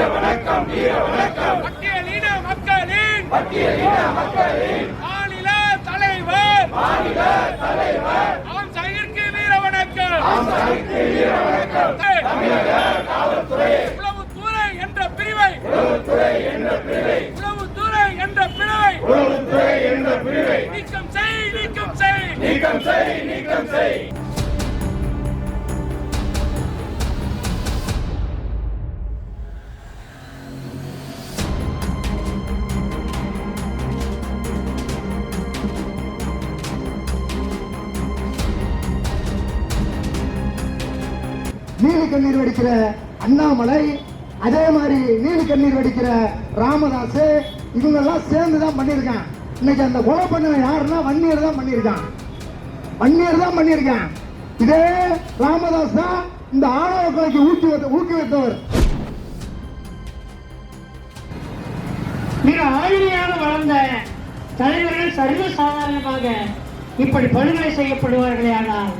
வீர வணக்கம் வீர வணக்கம். பட்டியலின மக்களின் பட்டியலின மக்களின் மாநில தலைவர். மாநில தலைவர். ஆம் சாகிற்கு வீர வணக்கம். ஆம் சாகிற்கு வீர வணக்கம். தமிழக காவல்துறை. உளவுத்துறை என்ற பிரிவை. உளவுத்துறை என்ற பிரிவை. உளவுத்துறை என்ற பிரிவை. உளவுத்துறை என்ற பிரிவை. நீக்கம் செய் நீக்கம் செய். நீக்கம் செய் நீக்கம் செய். கண்ணீர் வடிக்கிற அண்ணாமலை அதே மாதிரி நீலி கண்ணீர் வடிக்கிற ராமதாஸ் இவங்க எல்லாம் சேர்ந்து தான் பண்ணியிருக்கான். இன்னைக்கு அந்த கொலை பண்ண யாருன்னா வன்னியர் தான் பண்ணியிருக்கான். வன்னியர் தான் பண்ணியிருக்கான். இதே ராமதாஸ் தான் இந்த ஆணவ கொலைக்கு ஊக்கி ஊக்கி வைத்தவர். மிக ஆளுமையாக வளர்ந்த தலைவர்கள் சர்வசாதாரணமாக இப்படி படுகொலை செய்யப்படுவார்களே ஆனால்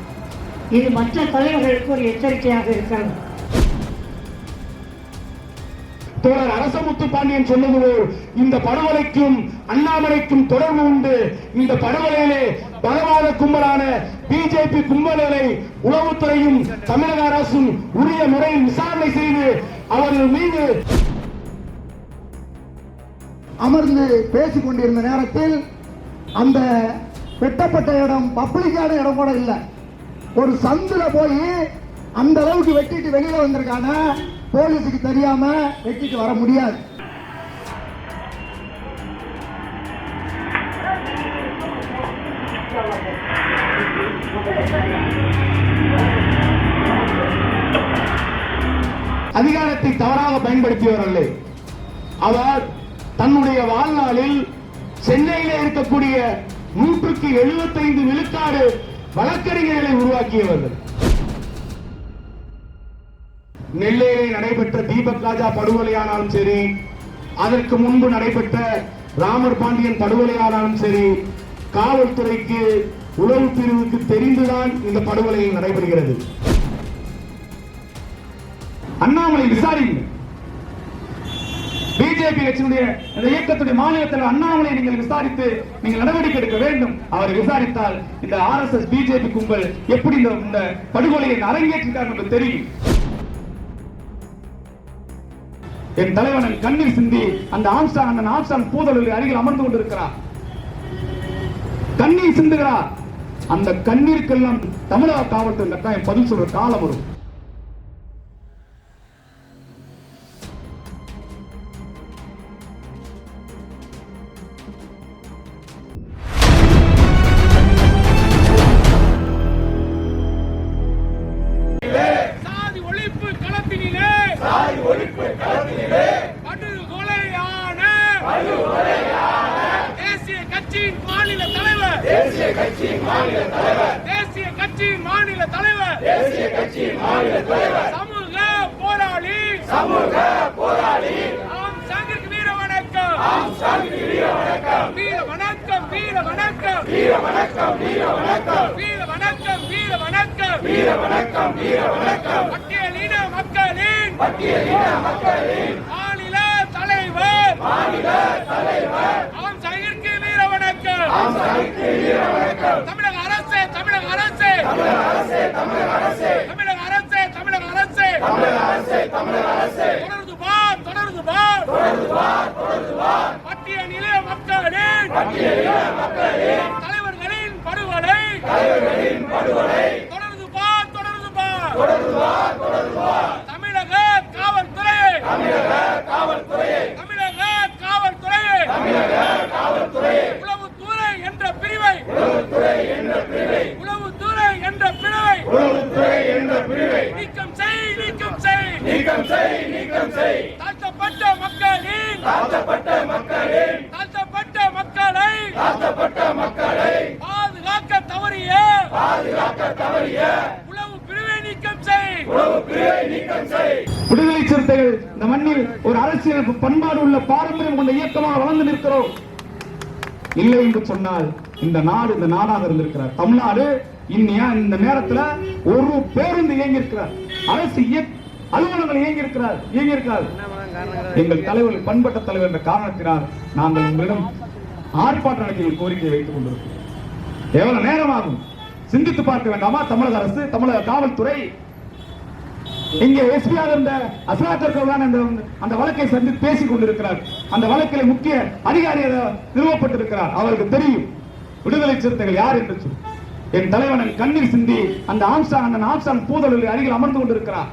இது மற்ற தலைவர்களுக்கு ஒரு எச்சரிக்கையாக இருக்கிறது. தோழர் அரசமுத்து பாண்டியன் சொன்னது போல் இந்த படுகொலைக்கும் அண்ணாமலைக்கும் தொடர்பு உண்டு. இந்த படுகொலையிலே பலவாத கும்பலான பிஜேபி கும்பல்களை உளவுத்துறையும் தமிழக அரசும் உரிய முறையில் விசாரணை செய்து அவர்கள் மீது அமர்ந்து பேசிக் கொண்டிருந்த நேரத்தில் அந்த வெட்டப்பட்ட இடம் பப்ளிக்கான இடம் கூட இல்லை. ஒரு சந்துல போய் அந்த அளவுக்கு வெட்டிட்டு வெளியில வந்திருக்கான போலீஸுக்கு தெரியாம வெட்டிட்டு வர முடியாது. அதிகாரத்தை தவறாக பயன்படுத்தியவர் அல்ல அவர் தன்னுடைய வாழ்நாளில் சென்னையிலே இருக்கக்கூடிய நூற்றுக்கு எழுபத்தைந்து விழுக்காடு வழக்கறிஞர்களை உருவாக்கியவர்கள். நெல்லையிலே நடைபெற்ற தீபக் ராஜா படுகொலையானாலும் சரி அதற்கு முன்பு நடைபெற்ற ராமர் பாண்டியன் படுகொலையானாலும் சரி காவல்துறைக்கு உளவு பிரிவுக்கு தெரிந்துதான் இந்த படுகொலை நடைபெறுகிறது. அண்ணாமலை விசாரிங்க பிஜேபி கட்சியினுடைய இந்த இயக்கத்துடைய மாநிலத்தில் அண்ணாமலை நீங்கள் விசாரித்து நீங்கள் நடவடிக்கை எடுக்க வேண்டும். அவர் விசாரித்தால் இந்த ஆர் எஸ் எஸ் பிஜேபி கும்பல் எப்படி இந்த இந்த படுகொலையை அரங்கேற்றிருக்கார் என்று தெரியும். என் தலைவன் கண்ணீர் சிந்தி அந்த ஆம்ஸ்டாங் அந்த ஆம்ஸ்டாங் பூதலில் அருகில் அமர்ந்து கொண்டிருக்கிறார். கண்ணீர் சிந்துகிறார். அந்த கண்ணீருக்கெல்லாம் தமிழக காவல்துறை கட்டாயம் பதில் சொல்ற காலம் வரும். வணக்கம் வீர வணக்கம். வீர வணக்கம் வீர வணக்கம். வீர வணக்கம் வீர வணக்கம். பட்டியலின மக்களின் பட்டியலின மக்களின் மாநில தலைவர். மாநில தலைவர். ஆம் சாகிற்கு வீர வணக்கம். ஆம் சாகிக்கு வீர வணக்கம். தமிழக அரசு தமிழக அரசு. தமிழக அரசே தமிழக அரசே. தமிழக அரசு தமிழக அரசு. தமிழக அரசே தமிழக அரசே. தொடர்ந்து பார் தொடர்ந்து பார் தொடர்ந்து வார் தொடர்ந்து வார் பட்டியலின மக்களின் பட்டியலின மக்களின் தலைவர்களே இந்த மண்ணில் ஒரு அரசியல் பண்பாடு உள்ள பாரம்பரியம் கொண்ட இயக்கமாக வளர்ந்து நிற்கிறோம். இல்லை என்று சொன்னால் இந்த நாடு இந்த நாடாக இருந்திருக்கிறார். தமிழ்நாடு இன்னையா இந்த நேரத்துல ஒரு பேருந்து இயங்கி இருக்கிறார் அரசு அலுவலகங்கள் இயங்கி இருக்கிறார் இயங்கி இருக்கிறார் எங்கள் தலைவர் பண்பட்ட தலைவர் என்ற காரணத்தினால் நாங்கள் உங்களிடம் ஆர்ப்பாட்ட நடத்திய கோரிக்கையை வைத்துக் கொண்டிருக்கிறோம். எவ்வளவு நேரம் ஆகும் சிந்தித்து பார்க்க வேண்டாமா? தமிழக அரசு தமிழக காவல்துறை இங்கே எஸ்பியாக இருந்த அசராஜர் கவுலான் என்ற அந்த வழக்கை சந்தி பேசிக் கொண்டிருக்கிறார். அந்த வழக்கில் முக்கிய அதிகாரி நிறுவப்பட்டிருக்கிறார். அவருக்கு தெரியும். விடுதலை சிறுத்தைகள் யார் என்று சொல்லி. என் தலைவன் கண்ணீர் சிந்தி அந்த ஆம்ஸ்டாங் அந்த ஆம்ஸ்டாங் பூதலில் அருகில் அமர்ந்து கொண்டிருக்கிறார்.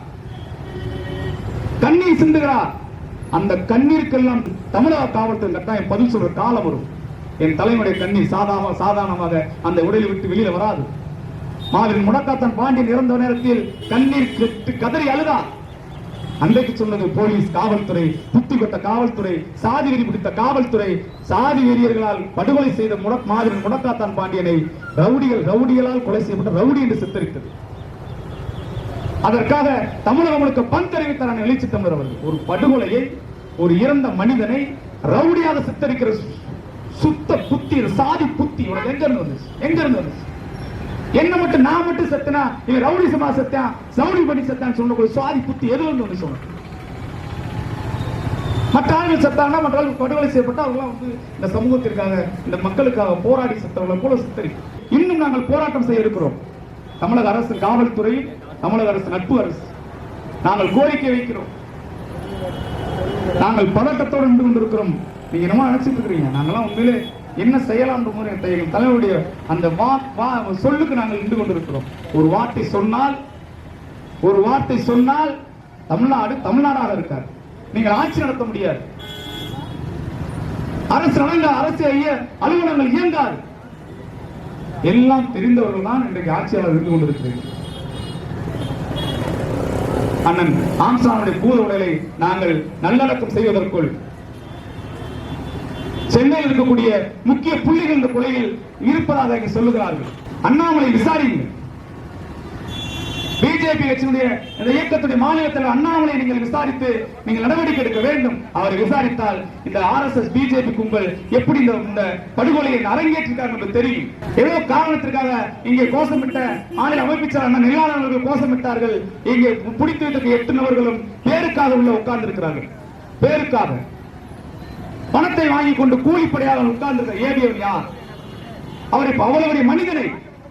கண்ணீர் சிந்துகிறார். அந்த கண்ணீருக்கெல்லாம் தமிழக காவல்துறை கட்டாயம் பதில் சொல்ற காலம் வரும். என் தலைவனுடைய கண்ணீர் சாதாரண சாதாரணமாக அந்த உடலை விட்டு வெளியில வராது. மாதிரி முடக்காத்தன் பாண்டியன் இறந்த நேரத்தில் கண்ணீர் கதறி அழுதான் அன்றைக்கு சொன்னது போலீஸ் காவல்துறை புத்தி கொட்ட காவல்துறை சாதி வெறி பிடித்த காவல்துறை சாதி வெறியர்களால் படுகொலை செய்த முட மாவீரன் முடக்காத்தான் பாண்டியனை ரவுடிகள் ரவுடிகளால் கொலை செய்யப்பட்ட ரவுடி என்று சித்தரித்தது. அதற்காக தமிழகம் முழுக்க பந்தறிவித்தார் எழுச்சி தமிழர் அவர்கள். ஒரு படுகொலையை ஒரு இறந்த மனிதனை ரவுடியாக சித்தரிக்கிற சுத்த புத்தி சாதி புத்தி உனக்கு எங்க இருந்து வந்துச்சு எங்க இருந்து வந்துச்சு என்ன மட்டும் நான் மட்டும் செத்தனா? இவன் ரவுடிசமா செத்தான் சவுடி பண்ணி செத்தான் சொல்லக்கூடிய சுவாதி புத்தி எது இருந்து ஒன்று சொல்லணும் மற்ற ஆண்கள் செத்தாங்கன்னா மற்ற ஆளுகள் படுகொலை செய்யப்பட்ட அவங்களாம் வந்து இந்த சமூகத்திற்காக இந்த மக்களுக்காக போராடி செத்தவங்களை போல சித்தரி இன்னும் நாங்கள் போராட்டம் செய்ய இருக்கிறோம். தமிழக அரசு காவல்துறை தமிழக அரசு நட்பு அரசு. நாங்கள் கோரிக்கை வைக்கிறோம். நாங்கள் பதட்டத்தோடு நின்று கொண்டிருக்கிறோம். நீங்க என்னமோ நினைச்சிட்டு இருக்கிறீங்க. நாங்களாம் உண்மையிலே என்ன செய்யலாம் எங்கள் தலைவருடைய அந்த வா வா சொல்லுக்கு நாங்கள் நின்று கொண்டிருக்கிறோம். ஒரு வார்த்தை சொன்னால் ஒரு வார்த்தை சொன்னால் தமிழ்நாடு தமிழ்நாடாக இருக்கார். நீங்கள் ஆட்சி நடத்த முடியாது. அரசு நடந்த அரசு ஐய- அலுவலகங்கள் இயங்காது. எல்லாம் தெரிந்தவர்கள் தான் இன்றைக்கு ஆட்சியாளர் இருந்து கொண்டிருக்கிறீர்கள் அண்ணன் ஆம்சானுடைய பூத உடலை நாங்கள் நல்லடக்கம் செய்வதற்குள் சென்னையில் இருக்கக்கூடிய முக்கிய புள்ளிகள் இந்த கொலையில் இருப்பதாக சொல்லுகிறார்கள். அண்ணாமலை விசாரிங்க பிஜேபி கட்சியினுடைய இந்த இயக்கத்துடைய மாநிலத்தில் அண்ணாமலை நீங்கள் விசாரித்து நீங்கள் நடவடிக்கை எடுக்க வேண்டும். அவரை விசாரித்தால் இந்த ஆர்எஸ்எஸ் பிஜேபி கும்பல் எப்படி இந்த படுகொலையை அரங்கேற்றிருக்காங்க என்று தெரியும். ஏதோ காரணத்திற்காக இங்கே கோஷமிட்ட மாநில அமைப்பிச்சர் அண்ணன் நிலாளர்கள் கோஷமிட்டார்கள். இங்கே பிடித்து எட்டு நபர்களும் பேருக்காக உள்ள உட்கார்ந்து இருக்கிறார்கள் பேருக்காக. பணத்தை வாங்கி கொண்டு கூலிப்படையாக உட்கார்ந்து ஏவியவர் யார்? அவரை அவருடைய மனிதனை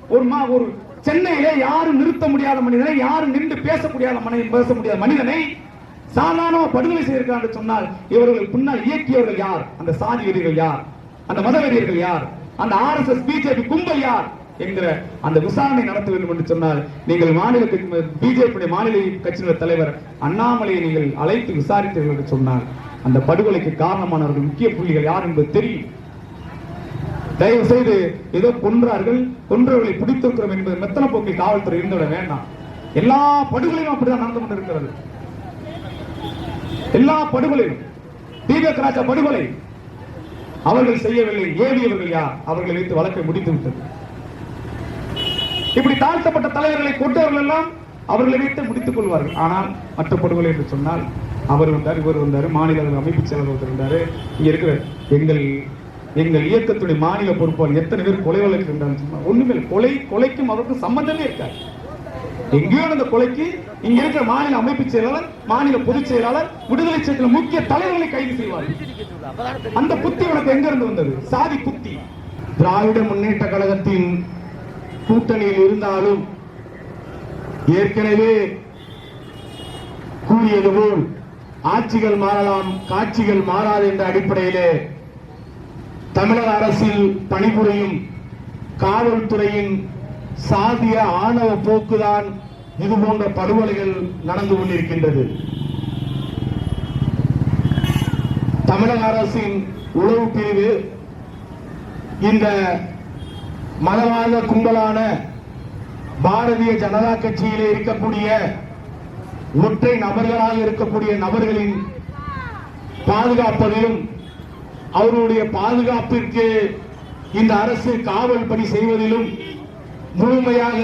ஒரு மா ஒரு சென்னையிலே யாரும் நிறுத்த முடியாத மனிதனை யாரும் நின்று பேச முடியாத மனிதன் பேச முடியாத மனிதனை சாதாரண படுகொலை செய்திருக்கிறார் என்று சொன்னால் இவர்கள் பின்னால் இயக்கியவர்கள் யார்? அந்த சாதி வெறியர்கள் யார்? அந்த மத வெறியர்கள் யார்? அந்த ஆர்எஸ்எஸ் பிஜேபி கும்பல் யார்? என்கிற அந்த விசாரணை நடத்த வேண்டும் என்று சொன்னால் நீங்கள் மாநில பிஜேபி மாநில கட்சியினுடைய தலைவர் அண்ணாமலையை நீங்கள் அழைத்து விசாரித்தீர்கள் என்று சொன்னார் அந்த படுகொலைக்கு காரணமானவர்கள் முக்கிய புள்ளிகள் யார் என்பது தெரியும். தயவு செய்து ஏதோ கொன்றார்கள் கொன்றவர்களை பிடித்திருக்கிறோம் என்பது மெத்தன போக்கில் காவல்துறை இருந்துவிட வேண்டாம். எல்லா படுகொலையும் அப்படிதான் நடந்து கொண்டிருக்கிறது. எல்லா படுகொலையும் தீபக் ராஜா படுகொலை அவர்கள் செய்யவில்லை ஏவியவர்கள் யார்? அவர்களை வைத்து வழக்கை முடித்து விட்டது. இப்படி தாழ்த்தப்பட்ட தலைவர்களை கொண்டவர்கள் எல்லாம் அவர்களை வைத்து முடித்துக் கொள்வார்கள். ஆனால் மற்ற படுகொலை என்று சொன்னால் அவர் வந்தார் இவர் வந்தார் மாநில அமைப்பு செயலர் ஒருத்தர் இருந்தார். இங்க இருக்கிற எங்கள் எங்கள் இயக்கத்துடைய மாநில பொறுப்பாளர் எத்தனை பேர் கொலை வழக்கு இருந்தாலும் ஒண்ணுமே கொலை கொலைக்கும் அவருக்கும் சம்பந்தமே இருக்காது. எங்கேயோ அந்த கொலைக்கு இங்க இருக்கிற மாநில அமைப்பு செயலாளர் மாநில பொதுச் செயலாளர் விடுதலை சிறுத்தைகள் முக்கிய தலைவர்களை கைது செய்வார்கள் அந்த புத்தி உனக்கு எங்க இருந்து வந்தது? சாதி புத்தி. திராவிட முன்னேற்ற கழகத்தின் கூட்டணியில் இருந்தாலும் ஏற்கனவே கூறியது போல் ஆட்சிகள் மாறலாம் காட்சிகள் மாறாது என்ற அடிப்படையிலே தமிழக அரசில் பணிபுரியும் காவல்துறையின் சாதிய ஆணவ போக்குதான் இது போன்ற படுகொலைகள் நடந்து கொண்டிருக்கின்றது. தமிழக அரசின் உளவு பிரிவு இந்த மதவாத கும்பலான பாரதிய ஜனதா கட்சியிலே இருக்கக்கூடிய ஒற்றை நபர்களாக இருக்கக்கூடிய நபர்களின் பாதுகாப்பதிலும் அவர்களுடைய பாதுகாப்பிற்கு இந்த அரசு காவல் பணி செய்வதிலும் முழுமையாக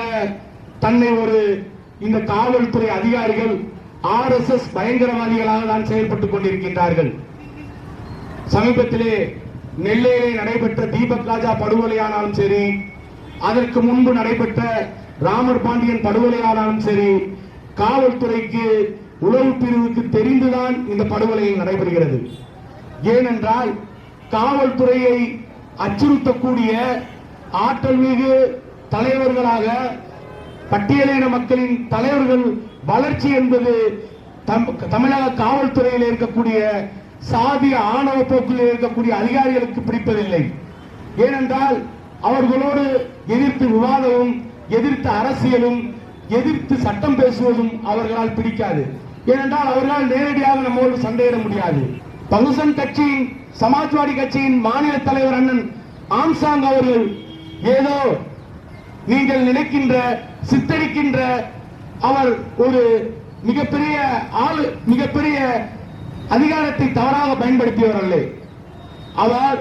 தன்னை ஒரு இந்த காவல்துறை அதிகாரிகள் ஆர்எஸ்எஸ் பயங்கரவாதிகளாக தான் செயல்பட்டுக் கொண்டிருக்கின்றார்கள். சமீபத்திலே நெல்லையிலே நடைபெற்ற தீபக் ராஜா படுகொலையானாலும் சரி அதற்கு முன்பு நடைபெற்ற ராமர் பாண்டியன் படுகொலையானாலும் சரி காவல்துறைக்கு உளவு பிரிவுக்கு தெரிந்துதான் இந்த படுகொலை நடைபெறுகிறது. ஏனென்றால் காவல்துறையை அச்சுறுத்தக்கூடிய ஆற்றல் மிகு தலைவர்களாக பட்டியலின மக்களின் தலைவர்கள் வளர்ச்சி என்பது தம்- தமிழக காவல்துறையில் இருக்கக்கூடிய சாதிய ஆணவ போக்கில் இருக்கக்கூடிய அதிகாரிகளுக்கு பிடிப்பதில்லை. ஏனென்றால் அவர்களோடு எதிர்த்து விவாதமும் எதிர்த்து அரசியலும் எதிர்த்து சட்டம் பேசுவதும் அவர்களால் பிடிக்காது. ஏனென்றால் அவர்களால் நேரடியாக நம்மோடு சண்டையிட முடியாது. பகுசன் கட்சியின் சமாஜ்வாடி கட்சியின் மாநில தலைவர் அண்ணன் ஆம்சாங் அவர்கள் ஏதோ நீங்கள் நினைக்கின்ற சித்தரிக்கின்ற அவர் ஒரு மிகப்பெரிய ஆளு மிகப்பெரிய அதிகாரத்தை தவறாக பயன்படுத்தியவர் அல்ல. அவர்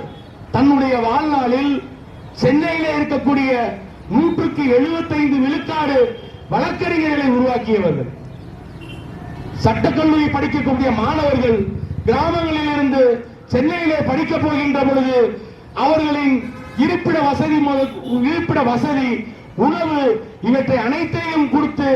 தன்னுடைய வாழ்நாளில் சென்னையிலே இருக்கக்கூடிய நூற்றுக்கு எழுபத்தைந்து விழுக்காடு வழக்கறிஞர்களை உருவாக்கியவர்கள். சட்டக்கல்லூரி படிக்கக்கூடிய மாணவர்கள் கிராமங்களில் இருந்து சென்னையிலே படிக்க போகின்ற பொழுது அவர்களின் இருப்பிட வசதி முதல் இருப்பிட வசதி உணவு இவற்றை அனைத்தையும் கொடுத்து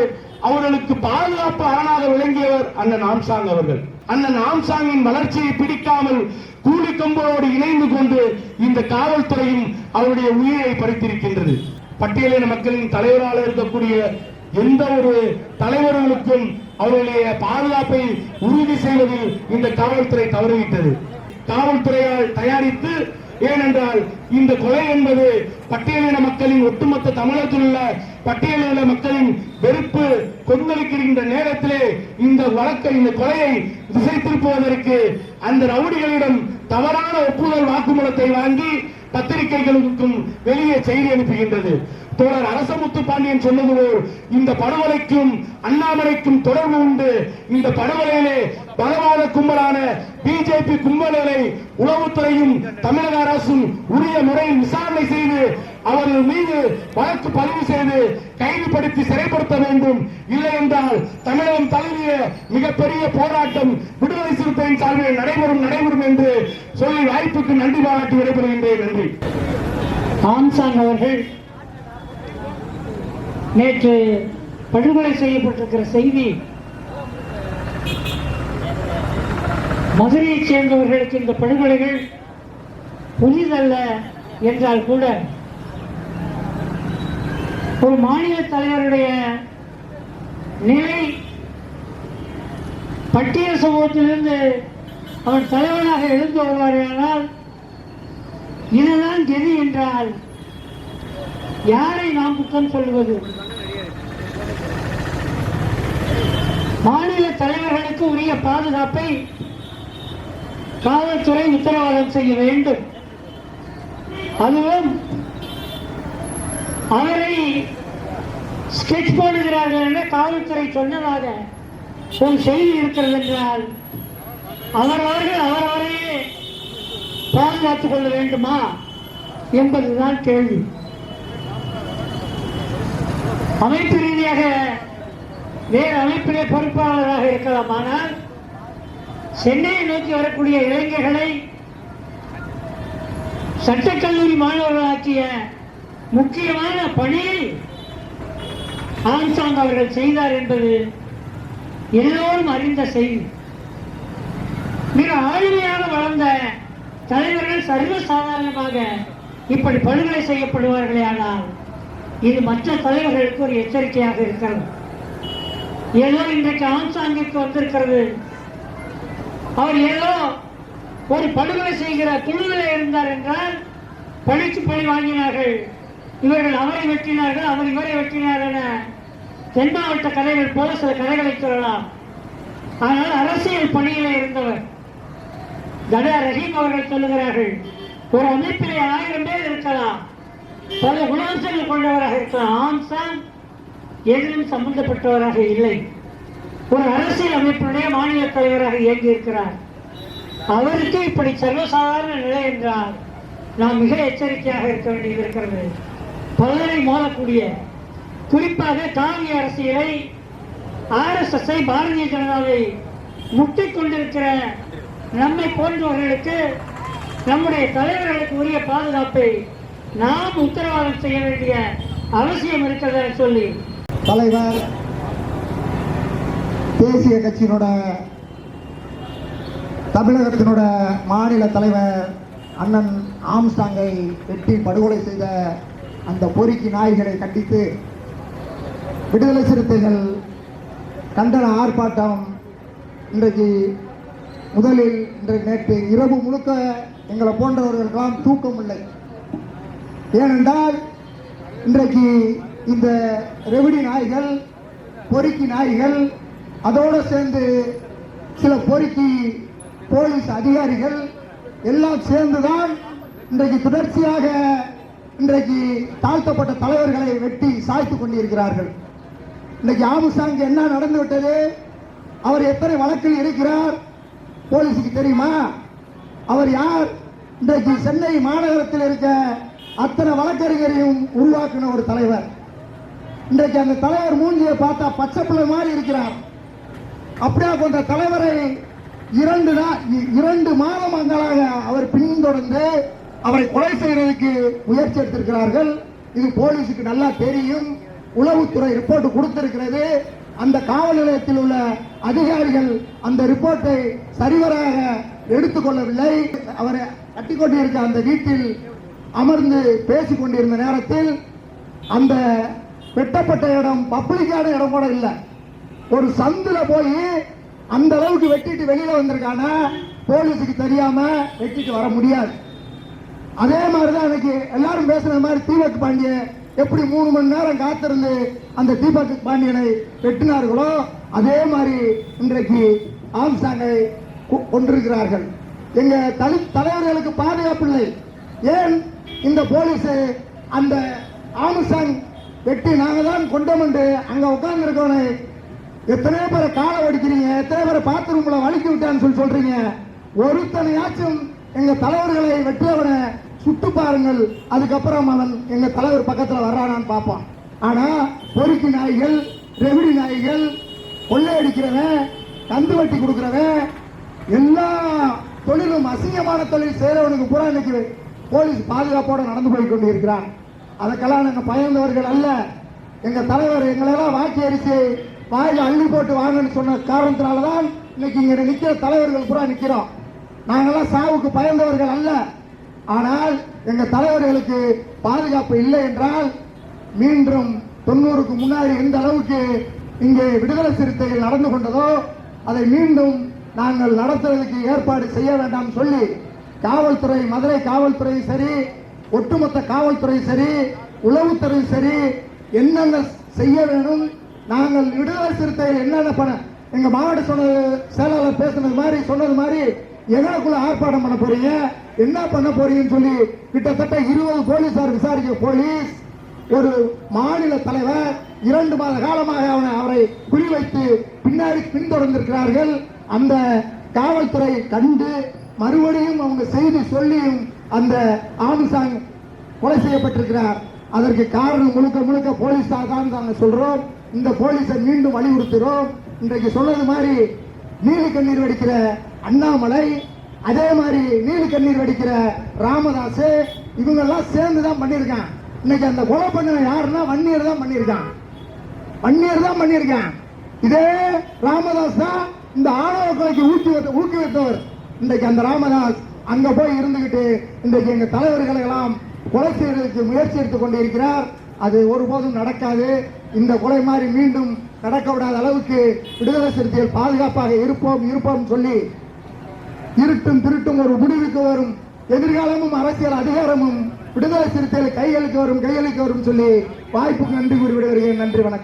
அவர்களுக்கு பாதுகாப்பு அரணாக விளங்கியவர் அண்ணன் ஆம்சாங் அவர்கள். அண்ணன் ஆம்சாங்கின் வளர்ச்சியை பிடிக்காமல் கூலி கம்பளோடு இணைந்து கொண்டு இந்த காவல்துறையும் அவருடைய உயிரை பறித்திருக்கின்றது. பட்டியலின மக்களின் தலைவராக இருக்கக்கூடிய எந்த ஒரு தலைவர்களுக்கும் அவர்களுடைய பாதுகாப்பை உறுதி செய்வதில் இந்த காவல்துறை தவறிவிட்டது. காவல்துறையால் தயாரித்து ஏனென்றால் இந்த கொலை என்பது பட்டியலின மக்களின் ஒட்டுமொத்த தமிழகத்தில் உள்ள பட்டியலின மக்களின் வெறுப்பு கொந்தளிக்கின்ற நேரத்திலே இந்த வழக்கை இந்த கொலையை திசை திருப்புவதற்கு அந்த ரவுடிகளிடம் தவறான ஒப்புதல் வாக்குமூலத்தை வாங்கி பத்திரிகைகளுக்கும் வெளியே செய்தி அனுப்புகின்றது. தோழர் அரசமுத்து பாண்டியன் சொன்னது போல் இந்த படுகொலைக்கும் அண்ணாமலைக்கும் தொடர்பு உண்டு. இந்த படுகொலையிலே பலவாத கும்பலான பிஜேபி கும்பல்களை உளவுத்துறையும் தமிழக அரசும் உரிய முறையில் விசாரணை செய்து அவர்கள் மீது வழக்கு பதிவு செய்து கைதுபடுத்தி சிறைப்படுத்த வேண்டும். இல்லை என்றால் தமிழகம் தழுவிய மிகப்பெரிய போராட்டம் விடுதலை சிறுத்தையின் சார்பில் நடைபெறும் நடைபெறும் என்று சொல்லி வாய்ப்புக்கு நன்றி பாராட்டி விடைபெறுகின்றேன். நன்றி. ஆம்சாங் அவர்கள் நேற்று படுகொலை செய்யப்பட்டிருக்கிற செய்தி மதுரையைச் சேர்ந்தவர்களுக்கு இந்த படுகொலைகள் புதிதல்ல என்றால் கூட ஒரு மாநில தலைவருடைய நிலை பட்டியல் சமூகத்திலிருந்து அவர் தலைவனாக எழுந்து வருவார்கள் இதுதான் கெதி என்றால் யாரை நாம் குற்றம் சொல்வது? மாநில தலைவர்களுக்கு உரிய பாதுகாப்பை காவல்துறை உத்தரவாதம் செய்ய வேண்டும். அதுவும் அவரை ஸ்கெட்ச் போடுகிறார்கள் என காவல்துறை சொன்னதாக ஒரு செய்தி இருக்கிறது என்றால் அவரவர்கள் அவரவரையே பாதுகாத்துக் கொள்ள வேண்டுமா என்பதுதான் கேள்வி. அமைப்பு ரீதியாக வேறு அமைப்பிலே பொறுப்பாளராக இருக்கலாம் ஆனால் சென்னையை நோக்கி வரக்கூடிய இளைஞர்களை சட்டக்கல்லூரி மாணவர்களாக்கிய முக்கியமான பணியை ஆம்சாங் அவர்கள் செய்தார் என்பது எல்லோரும் அறிந்த செய்தி. மிக ஆளுமையாக வளர்ந்த தலைவர்கள் சர்வசாதாரணமாக இப்படி படுகொலை செய்யப்படுவார்களே ஆனால் இது மற்ற தலைவர்களுக்கு ஒரு எச்சரிக்கையாக இருக்கிறது. ஏதோ இன்றைக்கு ஆம்சாங்கிற்கு வந்திருக்கிறது. அவர் ஏதோ ஒரு படுகொலை செய்கிற குழுவில் இருந்தார் என்றால் பழிச்சு பழி வாங்கினார்கள். இவர்கள் அவரை வெட்டினார்கள் அவர் இவரை வெட்டினார் என தென் மாவட்ட கதைகள் போல சில கதைகளை சொல்லலாம். ஆனால் அரசியல் பணியில் இருந்தவர் தடா ரஹீம் அவர்கள் சொல்லுகிறார்கள் ஒரு அமைப்பிலே ஆயிரம் பேர் இருக்கலாம். பல குணாம்சங்கள் கொண்டவராக இருக்கலாம். ஆம்சாங் எதிலும் சம்பந்தப்பட்டவராக இல்லை. ஒரு அரசியல் அமைப்பினுடைய மாநில தலைவராக இயங்கி இருக்கிறார் அவருக்கு இப்படி சர்வசாதாரண நிலை என்றால் நாம் மிக எச்சரிக்கையாக இருக்க வேண்டியது இருக்கிறது பலரை மோதக்கூடிய குறிப்பாக காவிய அரசியலை ஆர்எஸ்எஸ்ஐ பாரதிய ஜனதாவை முட்டிக் கொண்டிருக்கிற நம்மை போன்றவர்களுக்கு நம்முடைய தலைவர்களுக்கு உரிய பாதுகாப்பை நாம் உத்தரவாதம் செய்ய வேண்டிய அவசியம் இருக்கிறதா சொல்லி தலைவர் தேசிய கட்சியினோட தமிழகத்தினோட மாநில தலைவர் அண்ணன் ஆம்ஸ்டாங்கை வெட்டி படுகொலை செய்த அந்த பொறுக்கி நாய்களை கண்டித்து விடுதலை சிறுத்தைகள் கண்டன ஆர்ப்பாட்டம் இன்றைக்கு முதலில் இன்றைக்கு நேற்று இரவு முழுக்க எங்களை போன்றவர்களுக்கெல்லாம் தூக்கம் இல்லை. ஏனென்றால் இன்றைக்கு இந்த ரெவடி நாய்கள் பொறுக்கி நாய்கள் அதோடு சேர்ந்து சில பொறுக்கி போலீஸ் அதிகாரிகள் எல்லாம் சேர்ந்துதான் இன்றைக்கு தொடர்ச்சியாக இன்றைக்கு தாழ்த்தப்பட்ட தலைவர்களை வெட்டி சாய்த்து கொண்டிருக்கிறார்கள். இன்னைக்கு ஆமுசாங்க என்ன நடந்து விட்டது? அவர் எத்தனை வழக்கில் இருக்கிறார்? போலீஸுக்கு தெரியுமா? அவர் யார்? இன்றைக்கு சென்னை மாநகரத்தில் இருக்க அத்தனை வழக்கறிஞரையும் உருவாக்கின ஒரு தலைவர். இன்றைக்கு அந்த தலைவர் மூஞ்சியை பார்த்தா பச்சை பிள்ளை மாதிரி இருக்கிறார். அப்படியா கொண்ட தலைவரை இரண்டு நா- இ- இரண்டு மாதங்களாக அவர் பின்தொடர்ந்து அவரை கொலை செய்யறதுக்கு முயற்சி எடுத்திருக்கிறார்கள். இது போலீஸுக்கு நல்லா தெரியும். உளவுத்துறை ரிப்போர்ட் கொடுத்திருக்கிறது. அந்த காவல் நிலையத்தில் உள்ள அதிகாரிகள் அந்த ரிப்போர்ட்டை சரிவராக எடுத்துக்கொள்ளவில்லை. அவரை கட்டிக்கொண்டிருக்க அந்த வீட்டில் அமர்ந்து பேசிக் கொண்டிருந்த நேரத்தில் அந்த வெட்டப்பட்ட இடம் பப்ளிக்கான இடம் கூட இல்லை. ஒரு சந்துல போய் அந்த அளவுக்கு வெட்டிட்டு வெளியில வந்திருக்கானா போலீஸுக்கு தெரியாம வெட்டிட்டு வர முடியாது. அதே மாதிரிதான் எனக்கு எல்லாரும் பேசுன மாதிரி தீபக் பாண்டிய எப்படி மூணு மணி நேரம் காத்திருந்து அந்த தீபக் பாண்டியனை வெட்டினார்களோ அதே மாதிரி இன்றைக்கு ஆம்சாங்கை கொ- கொண்டிருக்கிறார்கள். எங்க தலி தலைவர்களுக்கு பாதுகாப்பு இல்லை. ஏன் இந்த போலீஸ் அந்த ஆம்சாங் வெட்டி நாங்க தான் கொண்டோம் என்று அங்க உட்கார்ந்து இருக்கவனை எத்தனையோ பேரை காலை ஒடிக்கிறீங்க எத்தனை பேரை பாத்ரூம்ல வலிக்கி விட்டான்னு சொல்லி சொல்றீங்க. ஒருத்தனையாச்சும் எங்க தலைவர்களை வெற்றியவனை சுட்டு பாருங்கள். அதுக்கப்புறம் அவன் எங்க தலைவர் பக்கத்துல வர்றானான்னு பார்ப்பான். ஆனா பொறுக்கி நாய்கள் ரெவிடி நாய்கள் கொள்ளையடிக்கிறவன் கந்து வட்டி கொடுக்குறவன் எல்லா தொழிலும் அசிங்கமான தொழில் செய்யறவனுக்கு பூரா இன்னைக்கு போலீஸ் பாதுகாப்போட நடந்து போய் கொண்டு இருக்கிறான் அதுக்கெல்லாம் நாங்க பயந்தவர்கள் அல்ல. எங்க தலைவர் எங்களெல்லாம் வாக்கி அரிசி வாயில் அள்ளி போட்டு வாங்கன்னு சொன்ன காரணத்தினாலதான் இன்னைக்கு இங்க நிக்கிற தலைவர்கள் பூரா நிக்கிறோம். நாங்கெல்லாம் சாவுக்கு பயந்தவர்கள் அல்ல. ஆனால் எங்க தலைவர்களுக்கு பாதுகாப்பு இல்லை என்றால் மீண்டும் தொண்ணூறுக்கு முன்னாடி எந்த அளவுக்கு இங்கே விடுதலை சிறுத்தைகள் நடந்து கொண்டதோ அதை மீண்டும் நாங்கள் நடத்துவதற்கு ஏற்பாடு செய்ய வேண்டாம் சொல்லி காவல்துறை மதுரை காவல்துறையும் சரி ஒட்டுமொத்த காவல்துறை சரி உளவுத்துறை சரி என்னென்ன செய்ய வேணும் நாங்கள் விடுதலை சிறுத்தைகள் என்னென்ன பண்ண எங்க மாவட்ட சொன்னது செயலாளர் பேசுனது மாதிரி சொன்னது மாதிரி எங்களுக்குள்ள ஆர்ப்பாட்டம் பண்ண போறீங்க. என்ன பண்ண போறீங்கன்னு சொல்லி கிட்டத்தட்ட இருபது போலீசார் விசாரிக்க போலீஸ் ஒரு மாநில தலைவர் இரண்டு மாத காலமாக அவனை அவரை குறிவைத்து பின்னாடி பின்தொடர்ந்திருக்கிறார்கள். அந்த காவல்துறை கண்டு மறுபடியும் அவங்க செய்தி சொல்லியும் அந்த ஆமிசாங் கொலை செய்யப்பட்டிருக்கிறார். அதற்கு காரணம் முழுக்க முழுக்க போலீஸார் தான் நாங்கள் சொல்றோம். இந்த போலீஸை மீண்டும் வலியுறுத்துகிறோம். இன்றைக்கு சொன்னது மாதிரி நீலி கண்ணீர் வடிக்கிற அண்ணாமலை அதே மாதிரி நீலி கண்ணீர் வடிக்கிற ராமதாஸ் இவங்க எல்லாம் சேர்ந்து தான் பண்ணியிருக்கான் இன்னைக்கு அந்த கொலை பண்ண யாருன்னா வன்னியர் தான் பண்ணியிருக்கான் வன்னியர் தான் பண்ணியிருக்கான் இதே ராமதாஸ் தான் இந்த ஆணவ கொலைக்கு ஊக்கி ஊக்குவித்தவர். இன்றைக்கு அந்த ராமதாஸ் அங்க போய் இருந்துகிட்டு இன்றைக்கு எங்க தலைவர்களை எல்லாம் கொலை செய்வதற்கு முயற்சி எடுத்துக் கொண்டிருக்கிறார். அது ஒருபோதும் நடக்காது. இந்த கொலை மாதிரி மீண்டும் நடக்க விடாத அளவுக்கு விடுதலை சிறுத்தைகள் பாதுகாப்பாக இருப்போம் இருப்போம் சொல்லி இருட்டும் திருட்டும் ஒரு முடிவுக்கு வரும். எதிர்காலமும் அரசியல் அதிகாரமும் விடுதலை சிறுத்தைகள் கைகளுக்கு வரும் கைகளுக்கு வரும் சொல்லி வாய்ப்புக்கு நன்றி கூறி விடுகிறேன் நன்றி வணக்கம்.